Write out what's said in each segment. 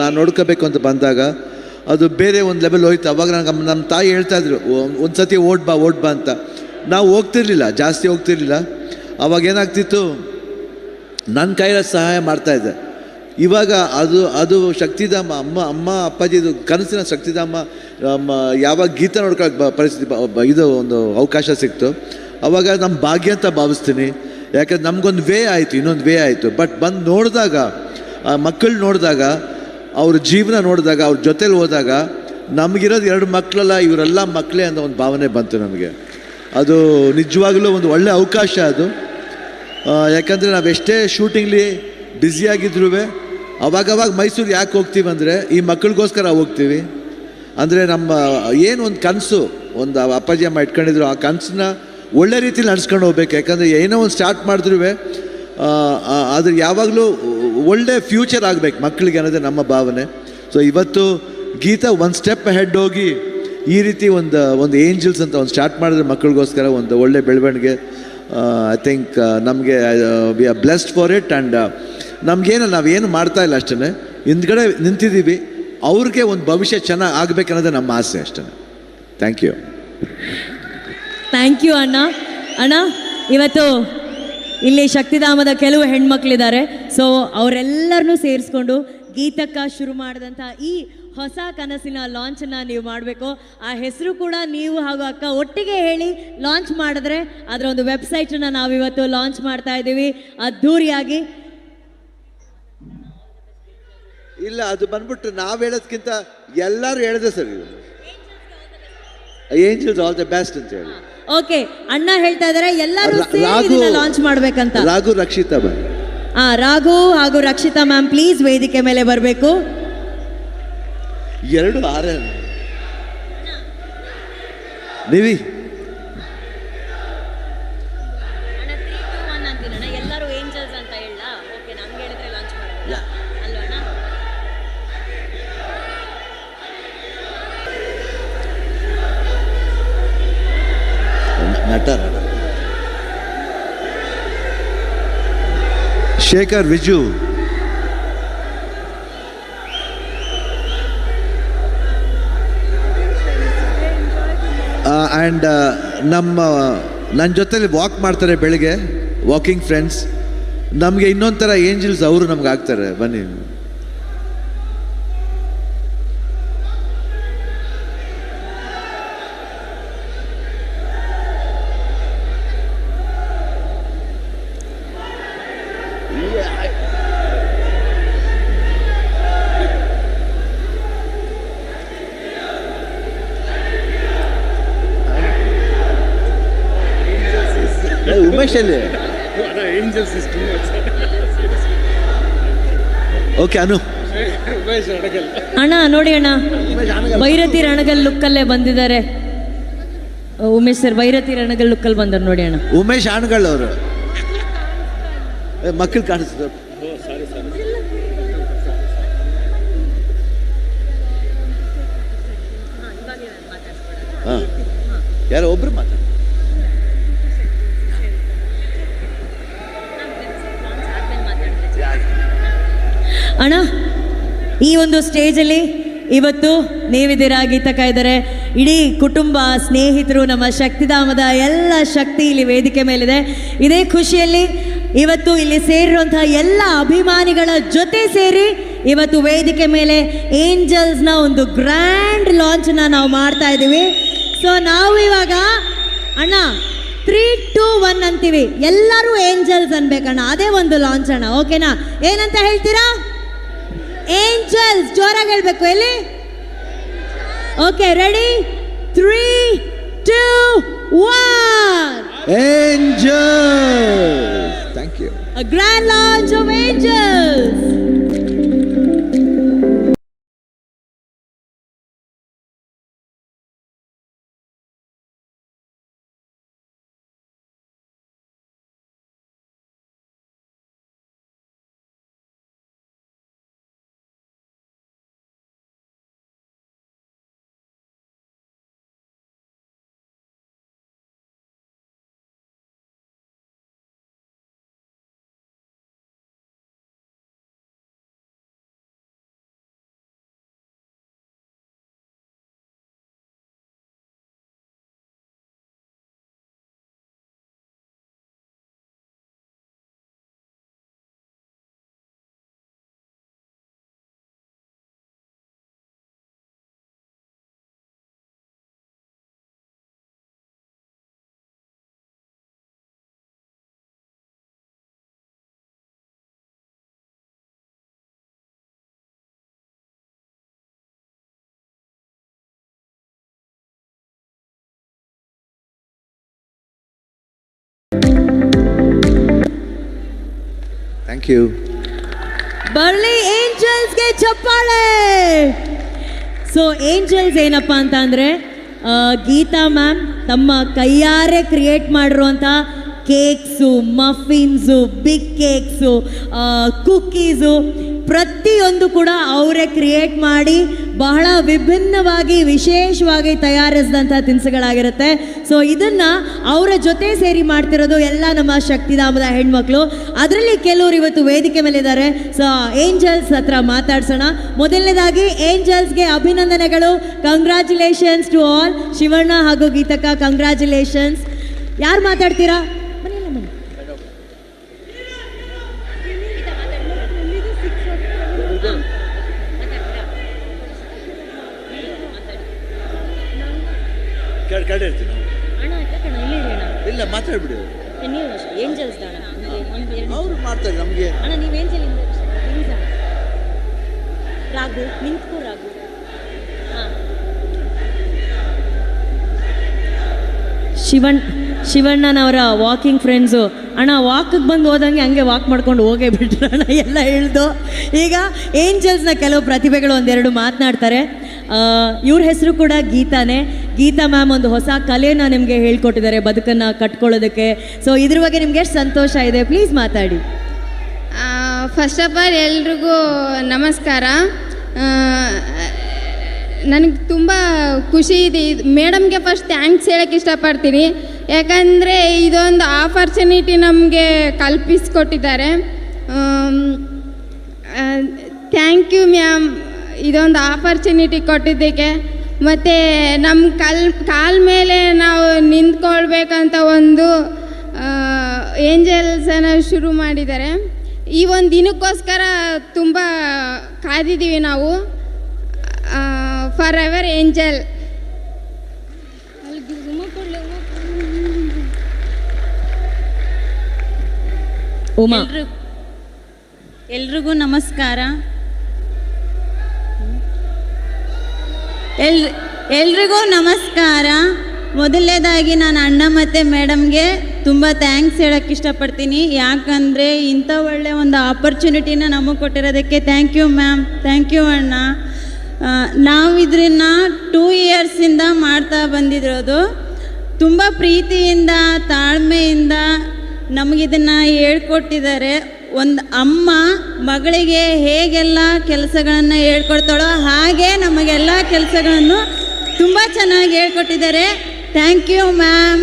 ನಾನು ನೋಡ್ಕೋಬೇಕು ಅಂತ ಬಂದಾಗ ಅದು ಬೇರೆ ಒಂದು ಲೆವೆಲ್ ಹೋಯ್ತು. ಅವಾಗ ನನಗೆ ನಮ್ಮ ತಾಯಿ ಹೇಳ್ತಾ ಇದ್ರು ಒಂದು ಸತಿ ಓಡ್ ಬಾ ಓಡ್ ಬಾ ಅಂತ. ನಾವು ಹೋಗ್ತಿರ್ಲಿಲ್ಲ, ಜಾಸ್ತಿ ಹೋಗ್ತಿರ್ಲಿಲ್ಲ. ಅವಾಗ ಏನಾಗ್ತಿತ್ತು ನನ್ನ ಕೈಲ ಸಹಾಯ ಮಾಡ್ತಾಯಿದ್ದೆ ಇವಾಗ ಅದು ಅದು ಶಕ್ತಿಧಾಮ, ಅಮ್ಮ ಅಮ್ಮ ಅಪ್ಪಾಜಿದು ಕನಸಿನ ಶಕ್ತಿಧಾಮ ಯಾವಾಗ ಗೀತ ನೋಡ್ಕೊಳಕ್ಕೆ ಪರಿಸ್ಥಿತಿ ಇದು ಒಂದು ಅವಕಾಶ ಸಿಕ್ತು. ಅವಾಗ ನಮ್ಮ ಭಾಗ್ಯ ಅಂತ ಭಾವಿಸ್ತೀನಿ. ಯಾಕಂದ್ರೆ ನಮಗೊಂದು ವೇ ಆಯಿತು, ಇನ್ನೊಂದು ವೇ ಆಯಿತು. ಬಟ್ ಬಂದು ನೋಡಿದಾಗ ಮಕ್ಕಳು ನೋಡಿದಾಗ ಅವ್ರ ಜೀವನ ನೋಡಿದಾಗ, ಅವ್ರ ಜೊತೇಲಿ ಹೋದಾಗ ನಮಗಿರೋದು ಎರಡು ಮಕ್ಕಳಲ್ಲ ಇವರೆಲ್ಲ ಮಕ್ಕಳೇ ಅನ್ನೋ ಒಂದು ಭಾವನೆ ಬಂತು ನಮಗೆ. ಅದು ನಿಜವಾಗಲೂ ಒಂದು ಒಳ್ಳೆಯ ಅವಕಾಶ ಅದು. ಯಾಕಂದರೆ ನಾವು ಎಷ್ಟೇ ಶೂಟಿಂಗ್ಲಿ ಬ್ಯುಸಿಯಾಗಿದ್ರೂ ಅವಾಗವಾಗ ಮೈಸೂರು ಯಾಕೆ ಹೋಗ್ತೀವಿ ಅಂದರೆ, ಈ ಮಕ್ಕಳಿಗೋಸ್ಕರ ಹೋಗ್ತೀವಿ. ಅಂದರೆ ನಮ್ಮ ಏನು ಒಂದು ಕನಸು, ಒಂದು ಅಪ್ಪಾಜಿ ಅಮ್ಮ ಇಟ್ಕೊಂಡಿದ್ರು, ಆ ಕನಸನ್ನ ಒಳ್ಳೆ ರೀತಿಲಿ ನಡ್ಸ್ಕೊಂಡು ಹೋಗ್ಬೇಕು. ಯಾಕಂದರೆ ಏನೋ ಒಂದು ಸ್ಟಾರ್ಟ್ ಮಾಡಿದ್ರೂ ಅದ್ರ ಯಾವಾಗಲೂ ಒಳ್ಳೆ ಫ್ಯೂಚರ್ ಆಗಬೇಕು ಮಕ್ಕಳಿಗೆ ಅನ್ನೋದೇ ನಮ್ಮ ಭಾವನೆ. ಸೊ ಇವತ್ತು ಗೀತಾ ಒಂದು ಸ್ಟೆಪ್ ಹೆಡ್ ಹೋಗಿ ಈ ರೀತಿ ಒಂದು ಒಂದು ಏಂಜಲ್ಸ್ ಅಂತ ಒಂದು ಸ್ಟಾರ್ಟ್ ಮಾಡಿದ್ರೆ ಮಕ್ಕಳಿಗೋಸ್ಕರ ಒಂದು ಒಳ್ಳೆ ಬೆಳವಣಿಗೆ. ಐ ಥಿಂಕ್ ನಮಗೆ we are blessed for it and ನಮಗೇನು, ನಾವೇನು ಮಾಡ್ತಾ ಇಲ್ಲ ಅಷ್ಟೇ ಹಿಂದ್ಗಡೆ ನಿಂತಿದ್ದೀವಿ. ಅವ್ರಿಗೆ ಒಂದು ಭವಿಷ್ಯ ಚೆನ್ನಾಗಿ ಆಗಬೇಕನ್ನೋದೇ ನಮ್ಮ ಆಸೆ ಅಷ್ಟೇ ಥ್ಯಾಂಕ್ ಯು ಥ್ಯಾಂಕ್ ಯು ಅಣ್ಣ. ಅಣ್ಣ, ಇವತ್ತು ಇಲ್ಲಿ ಶಕ್ತಿಧಾಮದ ಕೆಲವು ಹೆಣ್ಮಕ್ಳಿದ್ದಾರೆ. ಸೊ ಅವರೆಲ್ಲರನ್ನೂ ಸೇರಿಸ್ಕೊಂಡು ಗೀತಕ್ಕ ಶುರು ಮಾಡಿದಂಥ ಈ ಹೊಸ ಕನಸಿನ ಲಾಂಚನ್ನು ನೀವು ಮಾಡಬೇಕು. ಆ ಹೆಸರು ಕೂಡ ನೀವು ಹಾಗೂ ಅಕ್ಕ ಒಟ್ಟಿಗೆ ಹೇಳಿ ಲಾಂಚ್ ಮಾಡಿದ್ರೆ ಅದರ ಒಂದು ವೆಬ್ಸೈಟನ್ನು ನಾವಿವತ್ತು ಲಾಂಚ್ ಮಾಡ್ತಾ ಇದ್ದೀವಿ. ಅದ್ಧೂರಿಯಾಗಿ ಇಲ್ಲ ಅದು ಬಂದ್ಬಿಟ್ಟು ನಾವು ಹೇಳೋದ್ಕಿಂತ ಎಲ್ಲರೂ ಹೇಳಿದೆ sir. Angels all the best ಅಂತ ಹೇಳಿ. ಓಕೆ ಅಣ್ಣ ಹೇಳ್ತಾ ಇದಾರೆ ಎಲ್ಲರೂ ಲಾಂಚ್ ಮಾಡ್ಬೇಕಂತ. ರಾಘು ರಕ್ಷಿತಾ ಮ್ಯಾಮ್ ಆ ರಾಘು ಹಾಗೂ ರಕ್ಷಿತಾ ಮ್ಯಾಮ್ ಪ್ಲೀಸ್ ವೇದಿಕೆ ಮೇಲೆ ಬರಬೇಕು. ಎರಡು ಆರೆ ನೀವಿ. ನಟ ನಟ ಶೇಖರ್ ವಿಜು. ಆ್ಯಂಡ್ ನಮ್ಮ ನನ್ನ ಜೊತೇಲಿ ವಾಕ್ ಮಾಡ್ತಾರೆ ಬೆಳಿಗ್ಗೆ ವಾಕಿಂಗ್ ಫ್ರೆಂಡ್ಸ್ ನಮಗೆ ಇನ್ನೊಂಥರ ಥರ ಏಂಜಲ್ಸ್ ಅವರು ನಮ್ಗೆ ಆಗ್ತಾರೆ. ಬನ್ನಿ. ಮಚ್ ಓಕೆ ಅನು ಅಣ್ಣ ನೋಡಿ ಅಣ್ಣ. ಭೈರತಿ ರಣಗಲ್ ಲುಕ್ಕಲ್ಲೇ ಬಂದಿದ್ದಾರೆ. ಉಮೇಶ್ ಸರ್ ಭೈರತಿ ರಣಗಲ್ ಲುಕ್ಕಲ್ಲಿ ಬಂದರು ನೋಡಿ ಅಣ್ಣ. ಉಮೇಶ್ ಆಣ್ಗಳವರು ಮಕ್ಕಳು ಕಾಣಿಸ್ತಾರೆ ಹಾಂ. ಯಾರೋ ಒಬ್ರು ಮಾತಾಡ ಅಣ್ಣ, ಈ ಒಂದು ಸ್ಟೇಜಲ್ಲಿ ಇವತ್ತು ನೀವಿದ್ದೀರಾ ಗೀತಕ್ಕ ಇದ್ದಾರೆ. ಇಡೀ ಕುಟುಂಬ, ಸ್ನೇಹಿತರು, ನಮ್ಮ ಶಕ್ತಿಧಾಮದ ಎಲ್ಲ ಶಕ್ತಿ ಇಲ್ಲಿ ವೇದಿಕೆ ಮೇಲಿದೆ. ಇದೇ ಖುಷಿಯಲ್ಲಿ ಇವತ್ತು ಇಲ್ಲಿ ಸೇರಿರುವಂತಹ ಎಲ್ಲ ಅಭಿಮಾನಿಗಳ ಜೊತೆ ಸೇರಿ ಇವತ್ತು ವೇದಿಕೆ ಮೇಲೆ ಏಂಜಲ್ಸ್ನ ಒಂದು ಗ್ರ್ಯಾಂಡ್ ಲಾಂಚನ್ನ ನಾವು ಮಾಡ್ತಾ ಇದ್ದೀವಿ. ಸೊ ನಾವು ಇವಾಗ, ಅಣ್ಣ ತ್ರೀ ಟೂ ಒನ್ ಅಂತೀವಿ. ಎಲ್ಲರೂ ಏಂಜಲ್ಸ್ ಅನ್ಬೇಕಣ್ಣ. ಅದೇ ಒಂದು ಲಾಂಚ್ ಅಣ್ಣ. ಓಕೆನಾ ಏನಂತ ಹೇಳ್ತೀರಾ? ಏಂಜಲ್ಸ್ ಜೋರಾಗಿ ಹೇಳ್ಬೇಕು ಎಲ್ಲಿ? Okay ready three two one Angel thank you grand launch of Angels thank you ಬರ್ಲಿ ಏಂಜಲ್ಸ್ಗೆ ಚಪ್ಪಾಳೆ. ಸೊ ಏಂಜಲ್ಸ್ ಏನಪ್ಪ ಅಂತ ಅಂದರೆ ಗೀತಾ ಮ್ಯಾಮ್ ತಮ್ಮ ಕೈಯಾರೆ ಕ್ರಿಯೇಟ್ ಮಾಡಿರುವಂಥ cakes, muffins, big cakes cookies ಪ್ರತಿಯೊಂದು ಕೂಡ ಅವರೇ ಕ್ರಿಯೇಟ್ ಮಾಡಿ ಬಹಳ ವಿಭಿನ್ನವಾಗಿ, ವಿಶೇಷವಾಗಿ ತಯಾರಿಸಿದಂಥ ತಿನಿಸುಗಳಾಗಿರುತ್ತೆ. ಸೊ ಇದನ್ನು ಅವರ ಜೊತೆ ಸೇರಿ ಮಾಡ್ತಿರೋದು ಎಲ್ಲ ನಮ್ಮ ಶಕ್ತಿಧಾಮದ ಹೆಣ್ಮಕ್ಳು. ಅದರಲ್ಲಿ ಕೆಲವರು ಇವತ್ತು ವೇದಿಕೆ ಮೇಲೆ ಇದ್ದಾರೆ ಸೊ ಏಂಜಲ್ಸ್ ಹತ್ರ ಮಾತಾಡ್ಸೋಣ. ಮೊದಲನೇದಾಗಿ ಏಂಜಲ್ಸ್ಗೆ ಅಭಿನಂದನೆಗಳು. ಕಂಗ್ರ್ಯಾಚುಲೇಷನ್ಸ್ ಟು ಆಲ್ ಶಿವಣ್ಣ ಹಾಗೂ ಗೀತಕ್ಕ ಕಂಗ್ರ್ಯಾಚುಲೇಷನ್ಸ್ ಯಾರು ಮಾತಾಡ್ತೀರಾ ಬನ್ನಿ ಅಲ್ಲ ಬನ್ನಿ. ಅಣ್ಣ ಇಲ್ಲ ಮಾತಾಡ್ಬಿಡಿ. ಅವರು ಮಾಡ್ತಾರೆ ನಮಗೆ. ಅಣ್ಣ ನೀವು ಏಂಜಲ್ ರಾಗು ನಿಂತ್ಕೋ ರಾಗು ಶಿವಣ್ ಶಿವಣ್ಣನವರ ವಾಕಿಂಗ್ ಫ್ರೆಂಡ್ಸು ಅಣ್ಣ ವಾಕಿಗೆ ಬಂದು ಹೋದಂಗೆ ಹಂಗೆ ವಾಕ್ ಮಾಡ್ಕೊಂಡು ಹೋಗೇ ಬಿಟ್ರು ಅಣ್ಣ ಎಲ್ಲ ಇಳ್ದು ಈಗ ಏಂಜಲ್ಸ್ನ ಕೆಲವು ಪ್ರತಿಭೆಗಳು ಒಂದೆರಡು ಮಾತನಾಡ್ತಾರೆ. ಇವ್ರ ಹೆಸರು ಕೂಡ ಗೀತಾನೇ. ಗೀತಾ ಮ್ಯಾಮ್ ಒಂದು ಹೊಸ ಕಲೆನ ನಿಮಗೆ ಹೇಳ್ಕೊಟ್ಟಿದ್ದಾರೆ ಬದುಕನ್ನು ಕಟ್ಕೊಳ್ಳೋದಕ್ಕೆ. ಸೊ ಇದ್ರ ಬಗ್ಗೆ ನಿಮಗೆ ಎಷ್ಟು ಸಂತೋಷ ಇದೆ? ಪ್ಲೀಸ್ ಮಾತಾಡಿ. ಫಸ್ಟ್ ಆಫ್ ಆಲ್ ಎಲ್ರಿಗೂ ನಮಸ್ಕಾರ. ನನಗೆ ತುಂಬ ಖುಷಿ ಇದೆ. ಇದು, ಮೇಡಮ್ಗೆ ಫಸ್ಟ್ ಥ್ಯಾಂಕ್ಸ್ ಹೇಳೋಕ್ಕೆ ಇಷ್ಟಪಡ್ತೀನಿ. ಯಾಕಂದರೆ ಇದೊಂದು ಆಪರ್ಚುನಿಟಿ ನಮಗೆ ಕಲ್ಪಿಸ್ಕೊಟ್ಟಿದ್ದಾರೆ. ಥ್ಯಾಂಕ್ ಯು ಮ್ಯಾಮ್ ಇದೊಂದು ಆಪರ್ಚುನಿಟಿ ಕೊಟ್ಟಿದ್ದಕ್ಕೆ. ಮತ್ತು ನಮ್ಮ ಕಲ್, ಕಾಲ ಮೇಲೆ ನಾವು ನಿಂತ್ಕೊಳ್ಬೇಕಂತ ಒಂದು ಏಂಜಲ್ಸನ್ನು ಶುರು ಮಾಡಿದ್ದಾರೆ. ಈ ಒಂದು ದಿನಕ್ಕೋಸ್ಕರ ತುಂಬ ಕಾದಿದ್ದೀವಿ ನಾವು. For ever Angel Uma. ಎಲ್ರಿಗೂ ನಮಸ್ಕಾರ. ಎಲ್, ಎಲ್ರಿಗೂ ನಮಸ್ಕಾರ. ಮೊದಲನೇದಾಗಿ ನಾನು ಅಣ್ಣ ಮತ್ತು ಮೇಡಮ್ಗೆ ತುಂಬ ಥ್ಯಾಂಕ್ಸ್ ಹೇಳೋಕ್ಕೆ ಇಷ್ಟಪಡ್ತೀನಿ. ಯಾಕಂದರೆ ಇಂಥ ಒಳ್ಳೆ ಒಂದು ಆಪರ್ಚುನಿಟಿನ ನಮಗೆ ಕೊಟ್ಟಿರೋದಕ್ಕೆ thank you ma'am thank you ಅಣ್ಣ. ನಾವು ಇದನ್ನ ಟೂ ಇಯರ್ಸಿಂದ ಮಾಡ್ತಾ ಬಂದಿರೋದು. ತುಂಬ ಪ್ರೀತಿಯಿಂದ, ತಾಳ್ಮೆಯಿಂದ ನಮಗಿದನ್ನು ಹೇಳ್ಕೊಟ್ಟಿದ್ದಾರೆ. ಒಂದು ಅಮ್ಮ ಮಗಳಿಗೆ ಹೇಗೆಲ್ಲ ಕೆಲಸಗಳನ್ನು ಹೇಳ್ಕೊಡ್ತಾಳೋ ಹಾಗೆ ನಮಗೆಲ್ಲ ಕೆಲಸಗಳನ್ನು ತುಂಬ ಚೆನ್ನಾಗಿ ಹೇಳ್ಕೊಟ್ಟಿದ್ದಾರೆ. Thank you ma'am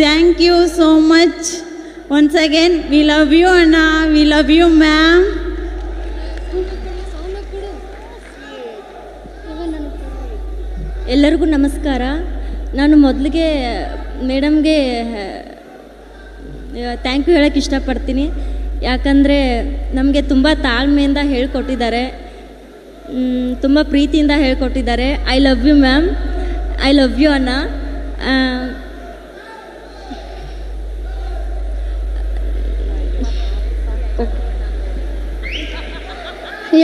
thank you so much once again we love you ಅಣ್ಣ ವಿ ಲವ್ ಯು ಮ್ಯಾಮ್ ಎಲ್ಲರಿಗೂ ನಮಸ್ಕಾರ. ನಾನು ಮೊದಲಿಗೆ ಮೇಡಮ್ಗೆ ಥ್ಯಾಂಕ್ ಯು ಹೇಳೋಕ್ಕೆ ಇಷ್ಟಪಡ್ತೀನಿ. ಯಾಕಂದರೆ ನಮಗೆ ತುಂಬ ತಾಳ್ಮೆಯಿಂದ ಹೇಳ್ಕೊಟ್ಟಿದ್ದಾರೆ. ತುಂಬ ಪ್ರೀತಿಯಿಂದ ಹೇಳ್ಕೊಟ್ಟಿದ್ದಾರೆ. I love you ma'am I love you ಅನ್ನ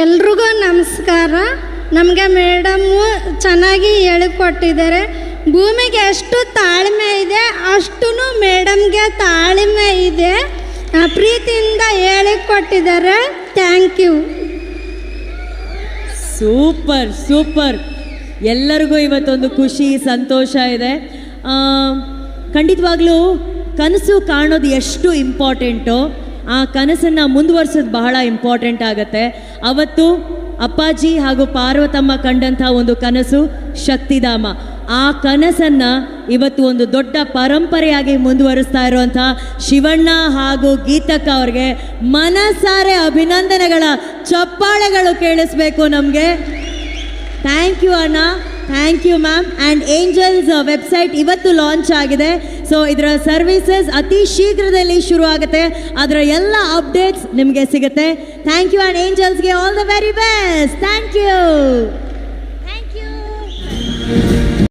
ಎಲ್ರಿಗೂ ನಮಸ್ಕಾರ. ನಮಗೆ ಮೇಡಮ್ಮು ಚೆನ್ನಾಗಿ ಹೇಳಿಕೊಟ್ಟಿದ್ದಾರೆ. ಭೂಮಿಗೆ ಎಷ್ಟು ತಾಳ್ಮೆ ಇದೆ ಅಷ್ಟು ಮೇಡಮ್ಗೆ ತಾಳ್ಮೆ ಇದೆ. ಪ್ರೀತಿಯಿಂದ ಹೇಳಿಕೊಟ್ಟಿದ್ದಾರೆ ಥ್ಯಾಂಕ್ ಯು ಸೂಪರ್ ಸೂಪರ್ ಎಲ್ಲರಿಗೂ ಇವತ್ತೊಂದು ಖುಷಿ, ಸಂತೋಷ ಇದೆ. ಖಂಡಿತವಾಗ್ಲೂ ಕನಸು ಕಾಣೋದು ಎಷ್ಟು ಇಂಪಾರ್ಟೆಂಟು ಆ ಕನಸನ್ನು ಮುಂದುವರ್ಸೋದು ಬಹಳ ಇಂಪಾರ್ಟೆಂಟ್ ಆಗುತ್ತೆ. ಅವತ್ತು ಅಪ್ಪಾಜಿ ಹಾಗೂ ಪಾರ್ವತಮ್ಮ ಕಂಡಂಥ ಒಂದು ಕನಸು ಶಕ್ತಿಧಾಮ. ಆ ಕನಸನ್ನು ಇವತ್ತು ಒಂದು ದೊಡ್ಡ ಪರಂಪರೆಯಾಗಿ ಮುಂದುವರಿಸ್ತಾ ಇರುವಂಥ ಶಿವಣ್ಣ ಹಾಗೂ ಗೀತಕ್ಕ ಅವ್ರಿಗೆ ಮನಸಾರೆ ಅಭಿನಂದನೆಗಳ ಚಪ್ಪಾಳೆಗಳು ಕೇಳಿಸ್ಬೇಕು ನಮಗೆ. ಥ್ಯಾಂಕ್ ಯು ಅಣ್ಣ thank you ma'am and Angels website ಇವತ್ತು ಲಾಂಚ್ ಆಗಿದೆ. ಸೊ ಇದರ ಸರ್ವಿಸಸ್ ಅತಿ ಶೀಘ್ರದಲ್ಲಿ ಶುರು ಆಗುತ್ತೆ ಅದರ ಎಲ್ಲ ಅಪ್ಡೇಟ್ಸ್ ನಿಮಗೆ ಸಿಗುತ್ತೆ. Thank you and ಏಂಜಲ್ಸ್ಗೆ all the very best thank you